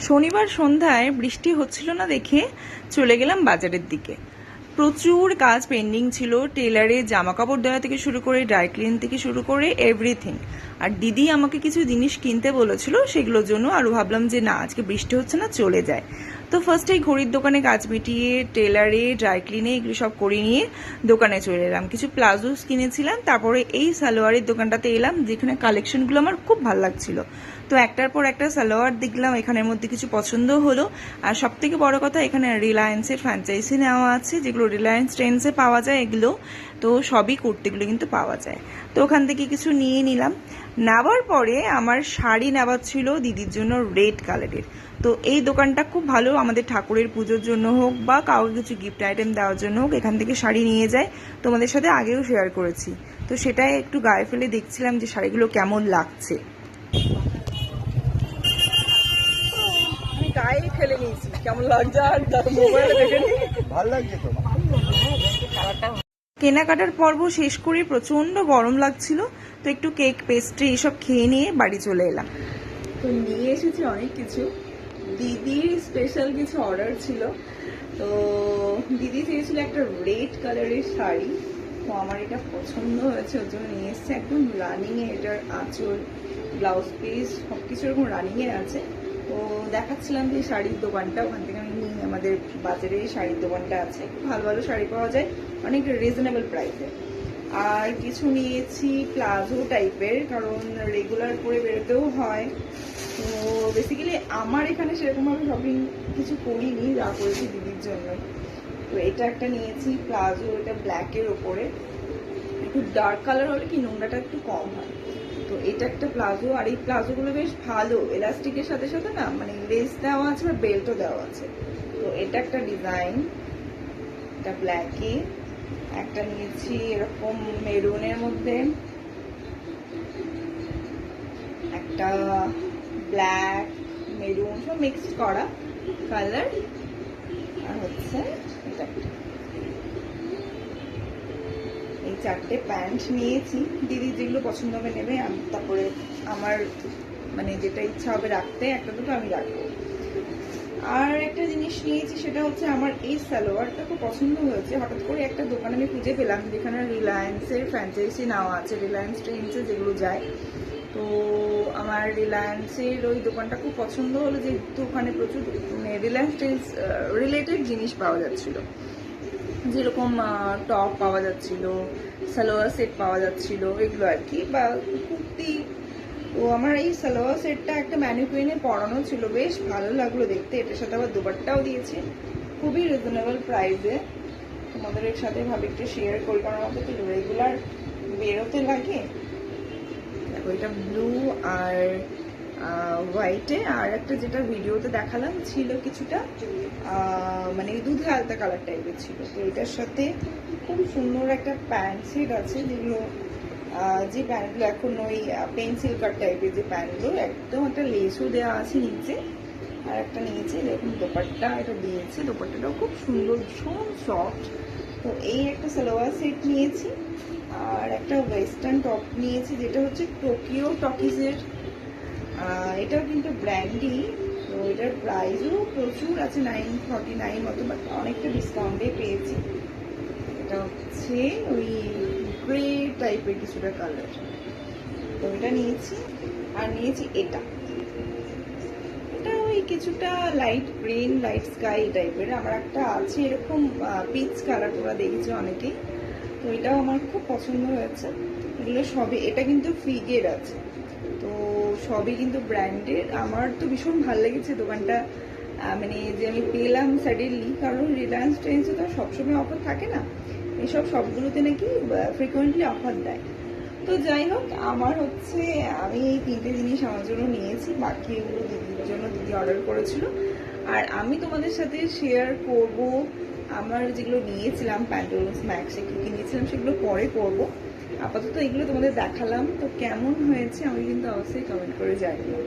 শনিবার সন্ধ্যায় বৃষ্টি হচ্ছিল না দেখে চলে গেলাম বাজারের দিকে। প্রচুর কাজ পেন্ডিং ছিল, টেলারে জামা কাপড় দেওয়া থেকে শুরু করে ড্রাই ক্লিন থেকে শুরু করে এভরিথিং। আর দিদি আমাকে কিছু জিনিস কিনতে বলেছিল, সেগুলোর জন্য আরও ভাবলাম যে না, আজকে বৃষ্টি হচ্ছে না, চলে যায়। তো ফার্স্টেই ঘড়ির দোকানে কাজ মিটিয়ে টেলারে ড্রাই ক্লিনে এগুলো সব করে নিয়ে দোকানে চলে এলাম। কিছু প্লাজোস কিনেছিলাম, তারপরে এই সালোয়ারের দোকানটাতে এলাম, যেখানে কালেকশনগুলো আমার খুব ভালো লাগছিল। তো একটার পর একটা সালোয়ার দেখলাম, এখানের মধ্যে কিছু পছন্দ হলো। আর সব থেকে বড় কথা, এখানে রিলায়েন্সের ফ্র্যাঞ্চাইজি নেওয়া আছে। যেগুলো রিলায়েন্স ট্রেন্ডসে পাওয়া যায়, এগুলো তো সবই কুর্তিগুলো কিন্তু পাওয়া যায়। তো ওখান থেকে কিছু নিয়ে নিলাম। নেওয়ার পরে আমার শাড়ি নেওয়ার ছিল দিদির জন্য রেড কালারের তো এই দোকানটা খুব ভালো আমাদের ঠাকুরের পুজোর জন্য হোক বা কাউকে কিছু গিফট আইটেম দেওয়ার জন্য হোক এখান থেকে শাড়ি নিয়ে যায়। তোমাদের সাথে আগেও শেয়ার করেছি। তো সেটাই একটু গায়ে ফেলে দেখছিলাম যে শাড়িগুলো কেমন লাগছে। আমি গায়ে ফেলে নিয়েছি। কেমন লাগছে আর মোবাইলে দেখে নিই লাগছে তো। কেনাকাটার পর্ব শেষ করে প্রচণ্ড গরম লাগছিল তো একটু কেক পেস্ট্রি এসব খেয়ে নিয়ে বাড়ি চলে এলাম। তো নিয়ে এসেছি অনেক কিছু। দিদির স্পেশাল কিছু অর্ডার ছিল। তো দিদি চেয়েছিল একটা রেড কালারের শাড়ি। তো আমার এটা পছন্দ হয়েছে, ওর জন্য নিয়ে এসেছে। একদম রানিংয়ে এটার আঁচল ব্লাউজ পিস সব কিছু এরকম রানিংয়ে আছে। তো দেখাচ্ছিলাম যে শাড়ির দোকানটা, ওখান থেকে আমি নিই আমাদের বাজারে শাড়ির দোকানটা আছে। ভালো ভালো শাড়ি পাওয়া যায়, অনেক রিজনেবল প্রাইসে আর কিছু নিয়েছি প্লাজো টাইপের কারণ রেগুলার করে বেরোতেও হয়। তো বেসিক্যালি আমার এখানে সেরকমভাবে শপিং কিছু করিনি, যা করেছি দিদির জন্য তো এটা একটা নিয়েছি, প্লাজো, এটা ব্ল্যাকের ওপরে। একটু ডার্ক কালার হলে কি নোংরাটা একটু কম হয়। তো এটা একটা প্লাজো, আর এই প্লাজোগুলো বেশ ভালো এলাস্টিকের সাথে সাথে না মানে লেস দেওয়া আছে আর বেল্টও দেওয়া আছে। তো এটা একটা ডিজাইন এটা ব্ল্যাকে একটা নিয়েছি এরকম মেরুনের মধ্যে। একটা ব্ল্যাক, মেরুন, সব মিক্সড করা কালার আর হচ্ছে এই চারটে প্যান্ট নিয়েছি। দিদি যেগুলো পছন্দ হবে নেবে তারপরে আমার মানে যেটা ইচ্ছা হবে রাখতে, একটা দুটো আমি রাখব। আর একটা জিনিস নিয়েছি, সেটা হচ্ছে আমার এই সালোয়ারটা খুব পছন্দ হয়েছে। হঠাৎ করে একটা দোকানে আমি খুঁজে পেলাম, যেখানে রিলায়েন্সের ফ্র্যাঞ্চাইজি নেওয়া আছে রিলায়েন্স ট্রেন্ডসে যেগুলো যায়। তো আমার রিলায়েন্সের ওই দোকানটা খুব পছন্দ হলো যেহেতু ওখানে প্রচুর মানে রিলায়েন্স ট্রেন্ডস রিলেটেড জিনিস পাওয়া যাচ্ছিল। যেরকম টপ পাওয়া যাচ্ছিল, সালোয়ার সেট পাওয়া যাচ্ছিল, এগুলো আর কি। বা কুর্তি তো আমার এই সালোয়ার সেটটা একটা ম্যানিকুইনে পরানো ছিল, বেশ ভালো লাগল দেখতে। এটার সাথে আবার দুবারটাও দিয়েছে, খুবই রিজনেবল প্রাইসে তোমাদের এর সাথে ভাবে একটু শেয়ার করি কারণ আমাদের তো রেগুলার বেরোতে লাগে। দেখো, এটা ব্লু আর হোয়াইটে আর একটা যেটা ভিডিওতে দেখালাম ছিল কিছুটা মানে দুধে আলতা কালার টাইপের ছিল। তো এটার সাথে খুব সুন্দর একটা প্যান্ট সেট আছে যেগুলো যে প্যান্টগুলো এখন ওই পেন্সিল কাট টাইপের যে প্যান্টগুলো একদম একটা লেসও দেওয়া আছে নিচে, আর একটা নিয়েছে দেখুন দোপাট্টা এটা দিয়েছে, দোপাট্টাটাও খুব সুন্দর, ভীষণ সফট তো এই একটা সালোয়ার সেট নিয়েছি, আর একটা ওয়েস্টার্ন টপ নিয়েছি, যেটা হচ্ছে টোকিও টকিজের এটাও কিন্তু ব্র্যান্ডই তো এটার প্রাইসও প্রচুর আছে নাইন ফর্টি নাইন মতো বাট অনেকটা ডিসকাউন্টে পেয়েছি। এটা হচ্ছে ওই গ্রে টাইপের কিছুটা কালার তো এটা নিয়েছি, আর নিয়েছি এটা। এটা ওই কিছুটা লাইট গ্রিন লাইট স্কাই টাইপের আমার একটা আছে এরকম পিচ কালার তোমরা দেখেছ অনেকেই। তো এটাও আমার খুব পছন্দ হয়েছে। এগুলো সবই, এটা কিন্তু ফিগের আছে। তো সবই কিন্তু ব্র্যান্ডেড আমার তো ভীষণ ভালো লেগেছে দোকানটা। মানে যে আমি পেলাম সাডেনলি কারণ রিলায়েন্স ট্রেন্ডসে তো সবসময় অফার থাকে না। এসব সবগুলোতে নাকি ফ্রিকোয়েন্টলি অফার দেয়। তো যাই হোক, আমার হচ্ছে, আমি এই তিনটে জিনিস আমার জন্য নিয়েছি, বাকি এগুলো দিদির জন্য দিদি অর্ডার করেছিল। আর আমি তোমাদের সাথে শেয়ার করব, আমার যেগুলো নিয়েছিলাম প্যান্টোলস ম্যাক্স এগুলো কিনেছিলাম, সেগুলো পরে করব। আপাতত এগুলো তোমাদের দেখালাম। তো কেমন হয়েছে, আমি কিন্তু অবশ্যই কমেন্ট করে জানিও।